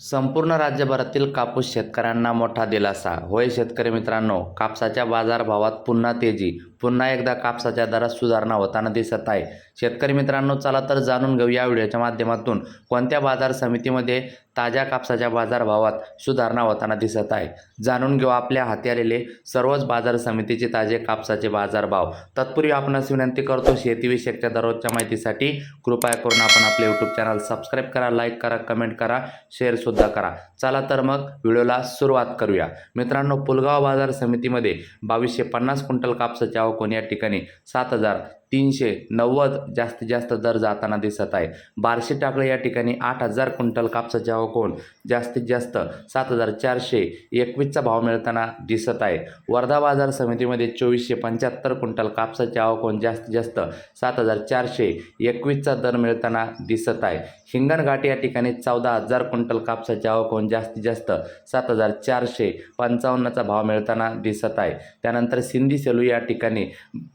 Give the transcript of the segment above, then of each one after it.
संपूर्ण राज्यभरातील कापूस शेतकऱ्यांना मोठा दिलासा. होय शेतकरी मित्रांनो कापसाच्या बाजारभावात पुन्हा तेजी. पुन्हा एकदा कापसाच्या दरात सुधारणा होताना दिसत आहे. शेतकरी मित्रांनो चला तर जाणून घेऊ या व्हिडिओच्या माध्यमातून. कोणत्या बाजार समितीमध्ये ताज्या कापसाच्या बाजारभावात सुधारणा होताना दिसत आहे. जाणून घेऊ आपल्या हाती आलेले सर्वच बाजार समितीचे ताजे कापसाचे बाजारभाव. तत्पूर्वी आपणास विनंती करतो शेतीविषयकच्या दररोजच्या माहितीसाठी कृपया करून आपण आपले यूट्यूब चॅनल सबस्क्राईब करा लाईक करा कमेंट करा शेअरसुद्धा करा. चला तर मग व्हिडिओला सुरुवात करूया. मित्रांनो पुलगाव बाजार समितीमध्ये बावीसशे पन्नास क्विंटल कापसाची आवक या ठिकाणी सात हजार तीनशे नव्वद जास्तीत जास्त दर जाताना दिसत आहे. बारशे टाकळे या ठिकाणी आठ हजार क्विंटल कापसाचे आवक जास्तीत जास्त सात हजार चारशे एकवीसचा भाव मिळताना दिसत आहे. वर्धा बाजार समितीमध्ये चोवीसशे पंच्याहत्तर क्विंटल कापसाचे आवक जास्तीत जास्त सात हजार चारशे एकवीसचा दर मिळताना दिसत आहे. हिंगणघाट या ठिकाणी चौदा हजार क्विंटल कापसाचे आवक जास्तीत जास्त सात हजार चारशे पंचावन्नचा भाव मिळताना दिसत आहे. त्यानंतर सिंधी सेलू या ठिकाणी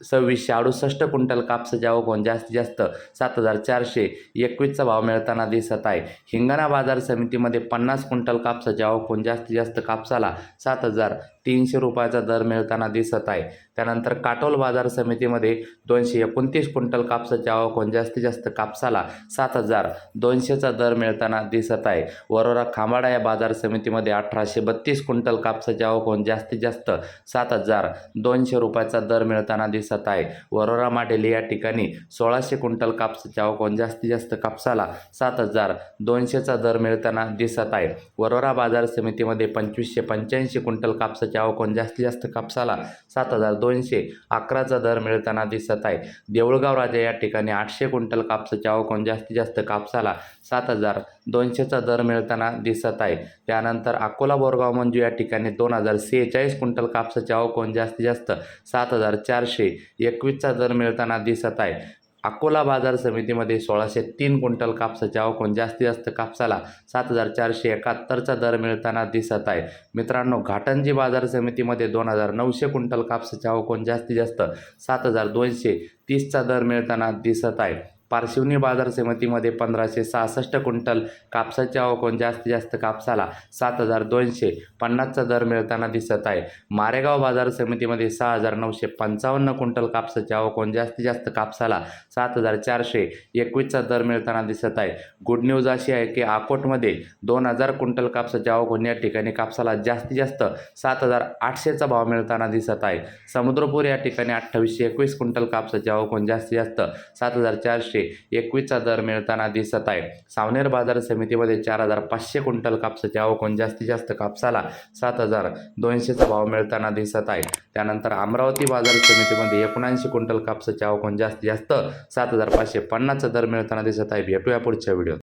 सव्वीसशे अडुसष्ट क्विंटल क्विंटल कापसाच्या होऊन जास्तीत जास्त सात हजार चारशे एकवीसचा भाव मिळताना दिसत आहे. हिंगणा बाजार समितीमध्ये पन्नास क्विंटल कापसाच्या आवक जास्तीत जास्त कापसाला सात हजार तीनशे रुपयाचा दर मिळताना दिसत आहे. त्यानंतर काटोल बाजार समितीमध्ये दोनशे एकोणतीस क्विंटल कापसाची आवक होऊन जास्तीत जास्त कापसाला सात हजार दोनशेचा दर मिळताना दिसत आहे. वरोरा खांबाडा या बाजार समितीमध्ये अठराशे बत्तीस क्विंटल कापसाची आवक होऊन जास्तीत जास्त सात हजार दोनशे रुपयाचा दर मिळताना दिसत आहे. वरोरा माडेली या ठिकाणी सोळाशे क्विंटल कापसाची आवक होऊन जास्तीत जास्त कापसाला सात हजार दोनशेचा दर मिळताना दिसत आहे. वरोरा बाजार समितीमध्ये पंचवीसशे पंच्याऐंशी क्विंटल कापसाची कापसाची होऊन जास्तीत जास्त कापसाला सात हजार दोनशे अकराचा दर मिळताना दिसत आहे. देऊळगाव राजा या ठिकाणी आठशे क्विंटल कापसाची आवक जास्तीत जास्त कापसाला सात हजार दोनशेचा दर मिळताना दिसत आहे. त्यानंतर अकोला बोरगाव मंजू या ठिकाणी दोन हजार सेहेचाळीस क्विंटल कापसाची आवक जास्तीत जास्त सात हजार चारशे एकवीसचा दर मिळताना दिसत आहे. अकोला बाजार समितीमध्ये सोळाशे तीन क्विंटल कापसाचे आवकून जास्तीत जास्त कापसाला सात हजार चारशे एकाहत्तरचा दर मिळताना दिसत आहे. मित्रांनो घाटंजी बाजार समितीमध्ये दोन हजार नऊशे क्विंटल कापसाचे आवक जास्तीत जास्त सात हजार दोनशे तीसचा दर मिळताना दिसत आहे. पारशिवनी बाजार समितीमध्ये पंधराशे सहासष्ट क्विंटल कापसाची आवक जास्तीत जास्त कापसाला सात हजार दोनशे पन्नासचा दर मिळताना दिसत आहे. मारेगाव बाजार समितीमध्ये सहा हजार नऊशे पंचावन्न क्विंटल कापसाची आवक जास्तीत जास्त कापसाला सात हजार चारशे एकवीसचा दर मिळताना दिसत आहे. गुड न्यूज अशी आहे की अकोटमध्ये दोन हजार क्विंटल कापसाची आवक या ठिकाणी कापसाला जास्तीत जास्त सात हजार आठशेचा भाव मिळताना दिसत आहे. समुद्रपूर या ठिकाणी अठ्ठावीसशे एकवीस क्विंटल कापसाची आवक जास्तीत जास्त सात हजार चारशे एकवीसचा दर मिळताना दिसत आहे. सावनेर बाजार समितीमध्ये चार हजार पाचशे क्विंटल कापसाचे आवक जास्तीत जास्त कापसाला सात हजार दोनशेचा भाव मिळताना दिसत आहे. त्यानंतर अमरावती बाजार समितीमध्ये एकोणऐंशी क्विंटल कापसाचे आवक जास्तीत जास्त सात हजार पाचशे पन्नासचा दर मिळताना दिसत आहे. भेटूया पुढच्या व्हिडिओ